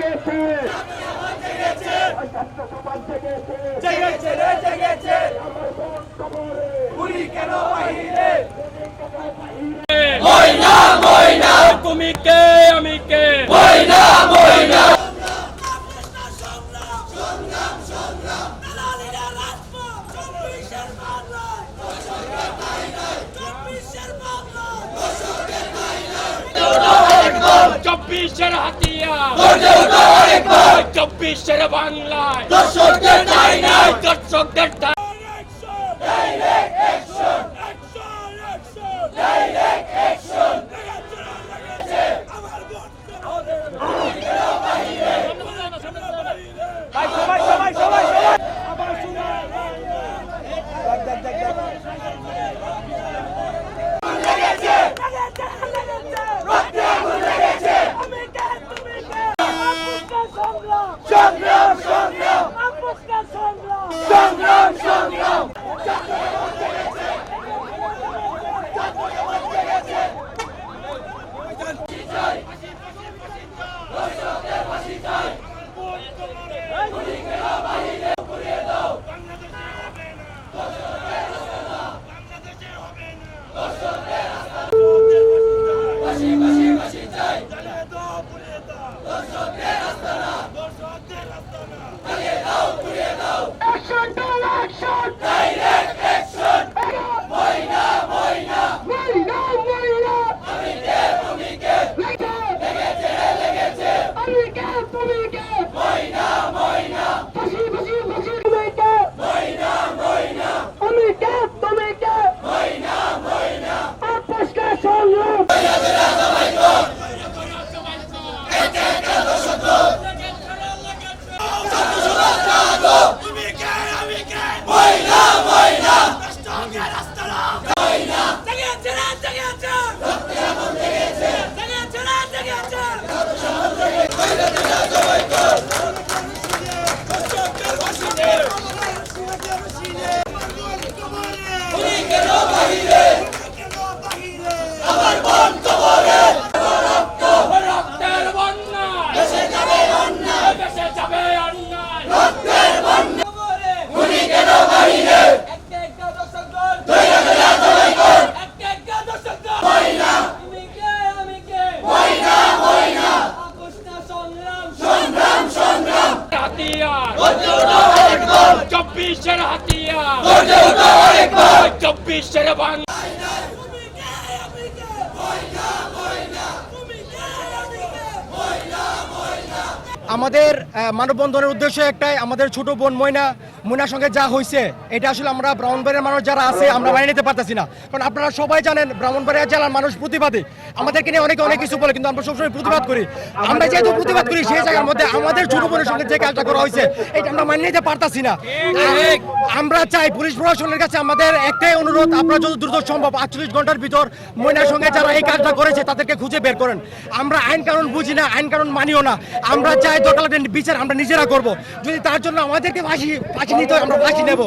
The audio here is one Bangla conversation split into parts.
থেকে চব্বিশের হাতিয়া চব্বিশের বাংলায়। দর্শকদের ঠাঁই নাই দর্শকদের ঠাঁই ডাইরেক্ট অ্যাকশন ডাইরেক্ট অ্যাকশন সবাই সবাই সবাই সবাই সংগ্রাম সংগ্রাম সংগ্রাম সংগ্রাম action to action direct action ময়না ময়না আমি কে তুমি কে লেগেছে লেগেছে আমি কে তুমি কে ময়না ময়না ফাঁসি ফাঁসি ফাঁসি তুমি কে ময়না ময়না আমি কে তুমি কে ময়না ময়না আপসকা সংগ্রাম ময়না ময়না কেন বাহিরে আমার বোন কবরে রক্তের বন্যায় দেশে যাবে অন্যায় দেশে যাবে অন্যায় রক্তের বন্যা গুলি কেন বাহিরে ধৈর্য ধরে সবাই কর ময়না ময়না ময়না সংগ্রাম সংগ্রাম হাতিয়ার। চব্বিশের হাতিয়ার। চব্বিশের বাংলা আমাদের মানববন্ধনের উদ্দেশ্য একটাই, আমাদের ছোট বোন ময়না, ময়নার সঙ্গে যা হয়েছে এটা আসলে আমরা ব্রাহ্মণবাড়িয়ার মানুষ যারা আছে, আমরা মানে নিতে পারতেছি না। কারণ আপনারা সবাই জানেন ব্রাহ্মণবাড়িয়া জেলার মানুষ প্রতিবাদী। আমাদেরকে নিয়ে অনেকে অনেক কিছু বলে, কিন্তু আমরা সবসময় প্রতিবাদ করি। আমরা যেহেতু প্রতিবাদ করি, সেই জায়গার মধ্যে আমাদের ছোট বোনের সঙ্গে যে কাজটা করা হয়েছে এটা আমরা মানে নিতে পারতাছি না। আমরা চাই পুলিশ প্রশাসনের কাছে আমাদের একটাই অনুরোধ, আপনারা যত দ্রুত সম্ভব আটচল্লিশ ঘণ্টার ভিতর ময়নার সঙ্গে যারা এই কাজটা করেছে তাদেরকে খুঁজে বের করেন। আমরা আইন কানুন বুঝি না, আইন কানুন মানিও না। আমরা চাই লাগলে বিচার আমরা নিজেরা করব। যদি তার জন্য আমাদেরকে ফাঁসি ফাঁসি নিতে আমরা ফাঁসি নেব।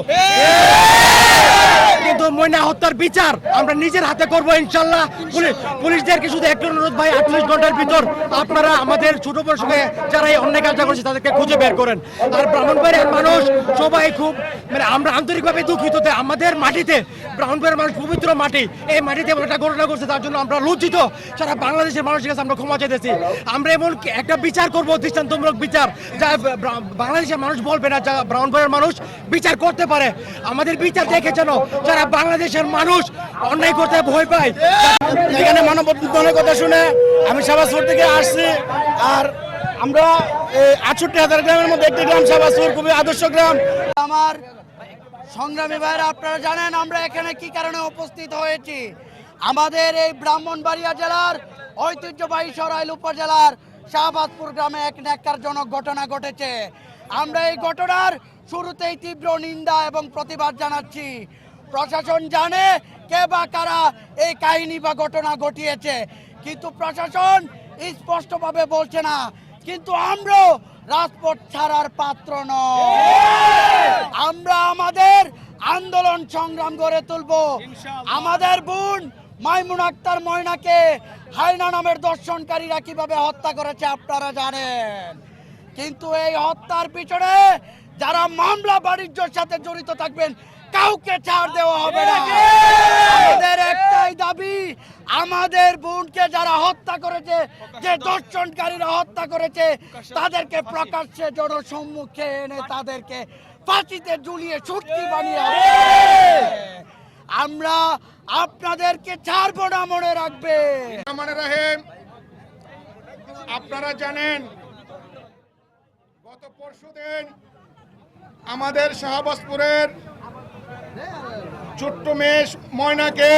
কিন্তু ময়না হত্যার বিচার আমরা নিজের হাতে করব ইনশাল্লাহ। পুলিশ, পুলিশদেরকে শুধু একটা অনুরোধ ভাই, আটচল্লিশ ঘণ্টার ভিতর আপনারা আমাদের ছোট বোনের সঙ্গে যারা এই অন্যায় কাজটা করেছে তাদেরকে খুঁজে বের করেন। আর ব্রাহ্মণবাড়িয়ার মানুষ সবাই খুব মানে আমরা আন্তরিকভাবে দুঃখিত আমাদের মাটিতে ব্রাহ্মণবাড়িয়ার মানুষ, পবিত্র মাটি, এই মাটিতে এমন একটা ঘটনা করছে তার জন্য আমরা লজ্জিত। সারা বাংলাদেশের মানুষের কাছে আমরা ক্ষমা চাইতেছি আমরা এমন একটা বিচার করব, দৃষ্টান্তমূলক বিচার, যা বাংলাদেশের মানুষ বলবে না, যা ব্রাহ্মণবাড়িয়ার মানুষ বিচার করতে পারে। আমাদের বিচার দেখে যেন যারা বাংলাদেশের মানুষ অন্যায় করতে ভয় পায়, এখানে মানববন্ধনের কথা শুনে আমি সাবাসপুর থেকে আসছি। আর আমরা আটষট্টি হাজার গ্রামের মধ্যে একটি গ্রাম সাবাসপুর খুবই আদর্শ গ্রাম। আমার সংগ্রামী ভাইরা, আপনারা জানেন আমরা এখানে কি কারণে উপস্থিত হয়েছি? আমাদের এই ব্রাহ্মণবাড়িয়া জেলার ঐতিহ্যবাহী সরাইল উপজেলার শাহবাদপুর গ্রামে এক ন্যাক্কারজনক ঘটনা ঘটেছে। আমরা এই ঘটনার শুরুতেই তীব্র নিন্দা এবং প্রতিবাদ জানাচ্ছি। প্রশাসন জানে কে বা কারা এই কাহিনী বা ঘটনা ঘটিয়েছে, কিন্তু প্রশাসন স্পষ্টভাবে বলছে না। কিন্তু আমরাও রাজপথ ছাড়ার পাত্র নয়। আমরা আমাদের আন্দোলন সংগ্রাম গড়ে তুলব। আমাদের বোন মাইমুন আক্তার ময়নাকে হাইনা নামের দর্শনকারীরা কীভাবে হত্যা করেছে আপনারা জানেন। কিন্তু এই হত্যার পিছনে যারা মামলা বাণিজ্যর সাথে জড়িত থাকবেন কাউকে ছাড় দেওয়া হবে না। আমাদের একটাই দাবি। আমাদের বোনকে যারা হত্যা করেছে যে দর্শনকারীরা হত্যা করেছে তাদেরকে প্রকাশ্যে জনসম্মুখে এনে তাদেরকে ফাঁসিতে ঝুলিয়ে ছুটকি বানিয়ে আমরা আপনাদেরকে ছাড়বো না মনে রাখবে রহমান রাহিম আপনারা জানেন গত পরশুদিন আমাদের শাহবাজপুরের ছোট্ট মেষ ময়নাকে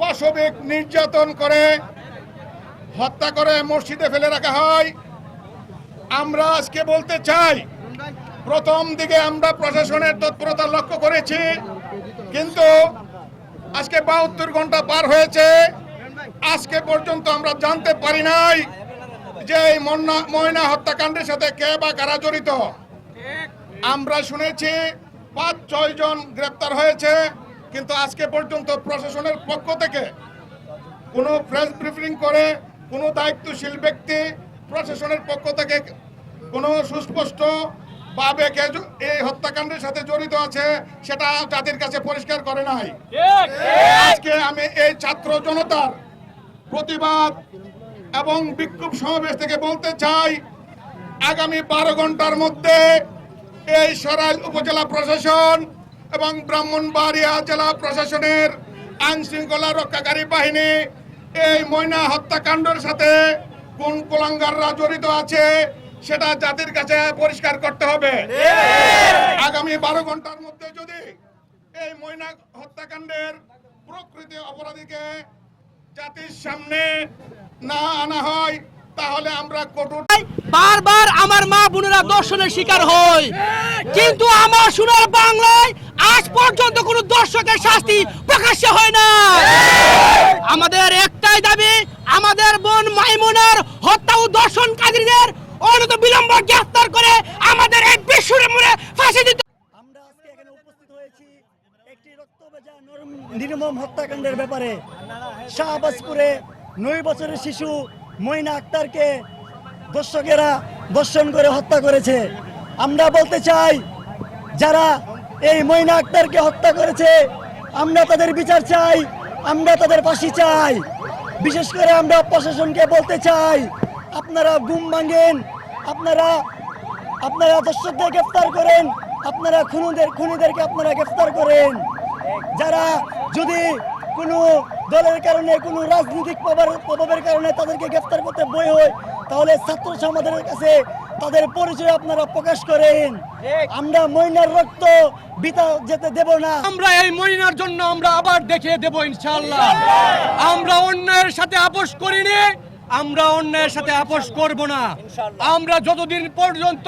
পাশবিক নির্যাতন করে, হত্যা করে মসজিদে ফেলে রাখা হয়। আমরা আজকে বলতে চাই, প্রথম দিকে আমরা প্রশাসনের তৎপরতা লক্ষ্য করেছি, কিন্তু আজকে বাহাত্তর ঘণ্টা পার হয়েছে। আজকে পর্যন্ত আমরা জানতে পারি নাই যে এই ময়না হত্যাকাণ্ডের সাথে কে বা কারা জড়িত। আমরা শুনেছি পাঁচ ছয় জন গ্রেপ্তার হয়েছে কিন্তু আজকে পর্যন্ত প্রশাসনের পক্ষ থেকে কোনো প্রেস ব্রিফিং করে কোনো দায়িত্বশীল ব্যক্তি প্রশাসনের পক্ষ থেকে কোনো সুস্পষ্ট ভাবে এই হত্যাকাণ্ডের সাথে জড়িত আছে সেটা জাতির কাছে পরিষ্কার করে নাই। আজকে আমি এই ছাত্র জনতার প্রতিবাদ এবং বিক্ষোভ সমাবেশ থেকে বলতে চাই আগামী বারো ঘণ্টার মধ্যে এই সরাইল উপজেলা প্রশাসন এবং ব্রাহ্মণবাড়িয়া জেলা প্রশাসনের আইন শৃঙ্খলা রক্ষাকারী বাহিনী এই ময়না হত্যাকাণ্ডের সাথে কোন কুলাঙ্গাররা জড়িত আছে সেটা জাতির কাছে পরিষ্কার করতে হবে। আগামী বারো ঘণ্টার মধ্যে যদি এই ময়না হত্যাকাণ্ডের প্রকৃতি অপরাধীকে জাতির সামনে না আনা হয় তাহলে আমরা কঠোর বারবার আমার মা বোনেরা দর্শনের শিকার হয় কিন্তু আমার সোনার বাংলায় আজ পর্যন্ত কোনো দর্শকের শাস্তি প্রকাশ্য হয় না আমাদের একটাই দাবি আমাদের বোন মাইমুনার হত্যা ও দর্শনকারীদের অনত বিলম্ব গ্রেফতার করে আমাদের এই বিশ্বরে মুড়ে ফাঁসি দিতে আমরা আজকে এখানে উপস্থিত হয়েছি একটি রক্তভেজা নরম- নির্মম হত্যাকাণ্ডের ব্যাপারে। শাহবাজপুরে নয় বছরের শিশু ময়না আক্তারকে দর্শকেরা দর্শন করে হত্যা করেছে। আমরা বলতে চাই, যারা এই ময়না আক্তারকে হত্যা করেছে, আমরা তাদের বিচার চাই, আমরা তাদের ফাঁসি চাই। বিশেষ করে আমরা প্রশাসনকে বলতে চাই, আপনারা ঘুম ভাঙেন, আপনারা আপনারা দর্শকদের গ্রেফতার করেন, আপনারা খুনিদের খুনিদেরকে আপনারা গ্রেফতার করেন। যারা যদি কোনো দলের কারণে কোনো রাজনৈতিক প্রভাব- প্রভাবের কারণে তাদেরকে গ্রেফতার করতে বই হয় তাহলে ছাত্র সমাজের কাছে তাদের পরিচয় আপনারা প্রকাশ করেন। আমরা ময়নার রক্ত বিতা যেতে দেব না। আমরা এই মহিনার জন্য আমরা আবার দেখিয়ে দেব ইনশাআল্লাহ। আমরা অন্যায়ের সাথে আপোষ করিনি আমরা অন্যায়ের সাথে আপোষ করব না। আমরা যতদিন পর্যন্ত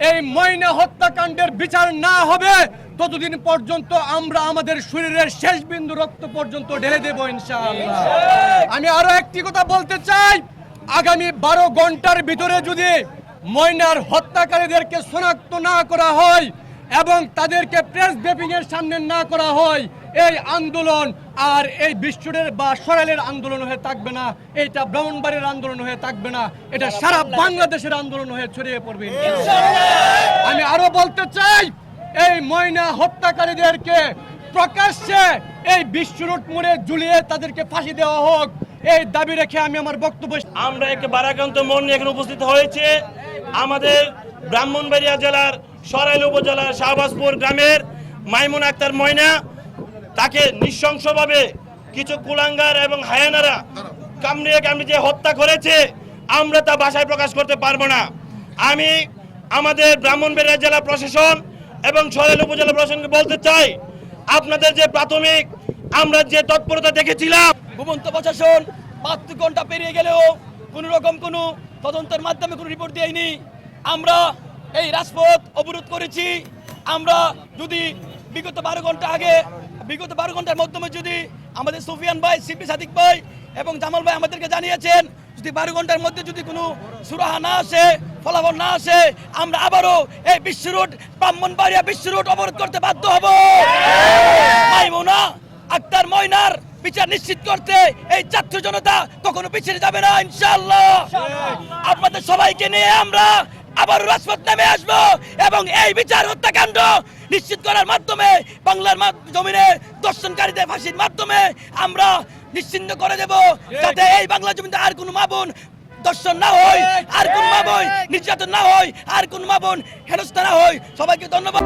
এই ময়না হত্যাকাণ্ডের বিচার না হবে ততদিন পর্যন্ত আমরা আমাদের শরীরের শেষ বিন্দু রক্ত পর্যন্ত ঢেলে দেব ইনশাআল্লাহ। আমি আরও একটি কথা বলতে চাই আগামী বারো ঘণ্টার ভিতরে যদি ময়নার হত্যাকারীদেরকে শনাক্ত না করা হয় এবং তাদেরকে প্রেস ব্রিফিং এর সামনে না করা হয় এই আন্দোলন আর এই বিশ্বরের বা সরালের আন্দোলন হয়ে থাকবে না এটা ব্রাহ্মণবাড়ির আন্দোলন হয়ে থাকবে না এটা সারা বাংলাদেশের আন্দোলন হয়ে ছড়িয়ে পড়বে। আমি আরও বলতে চাই এই ময়না হত্যাকারীদেরকে প্রকাশ্যে এই বিশ্বরোড মোড়ে ঝুলিয়ে তাদেরকে ফাঁসি দেওয়া হোক, এই দাবি রেখে আমি আমার বক্তব্য আমরা একে বারাকান্ত মন নিয়ে এখানে উপস্থিত হয়েছে। আমাদের ব্রাহ্মণবাড়িয়া জেলার সরাইল উপজেলার শাহবাজপুর গ্রামের মাইমুন আক্তার ময়না, তাকে নৃশংসভাবে কিছু কুলাঙ্গার এবং হায়ানারা কামড়িয়ে কামড়িয়ে যে হত্যা করেছে, আমরা তা ভাষায় প্রকাশ করতে পারব না। আমি আমাদের ব্রাহ্মণবাড়িয়া জেলা প্রশাসন এবং সরাইল উপজেলা প্রশাসনকে বলতে চাই, আপনাদের যে প্রাথমিক, আমরা যে তৎপরতা দেখেছিলাম, ঘুমন্ত প্রশাসন পাঁচ ঘণ্টা পেরিয়ে গেলেও কোনো রকম কোনো তদন্তের মাধ্যমে কোনো রিপোর্ট দেয়নি। আমরা এই রাজপথ অবরোধ করেছি। আমরা যদি বিগত বারো ঘণ্টা আগে, বিগত বারো ঘণ্টার মাধ্যমে যদি আমাদের সুফিয়ান ভাই, সিপি সাদিক ভাই এবং জামাল ভাই আমাদেরকে জানিয়েছেন পরবর্তী বারো ঘণ্টার মধ্যে যদি কোনো সুরাহা না আসে ফলাফল না আসে আমরা আবারও এই বিশ্ব রুট ব্রাহ্মণবাড়িয়া বিশ্ব রুট অবরোধ করতে বাধ্য হব। মাইমুনা আক্তার ময়নার বিচার নিশ্চিত করতে এই ছাত্র জনতা কখনো পিছিয়ে যাবে না ইনশাআল্লাহ। আপনাদের সবাইকে নিয়ে আমরা আবার রাজপথ নেমে আসব এবং এই বিচার হত্যাকাণ্ড নিশ্চিত করার মাধ্যমে বাংলার জমিনে দর্শনকারীদের ফাঁসির মাধ্যমে আমরা নিশ্চিন্ত করে দেব। যাতে এই বাংলা জমিতে আর কোনো মা বোন দর্শন না হয় আর কোন মা বোন নির্যাতন না হয় আর কোন মা বোন হেনস্থা না হয়। সবাইকে ধন্যবাদ।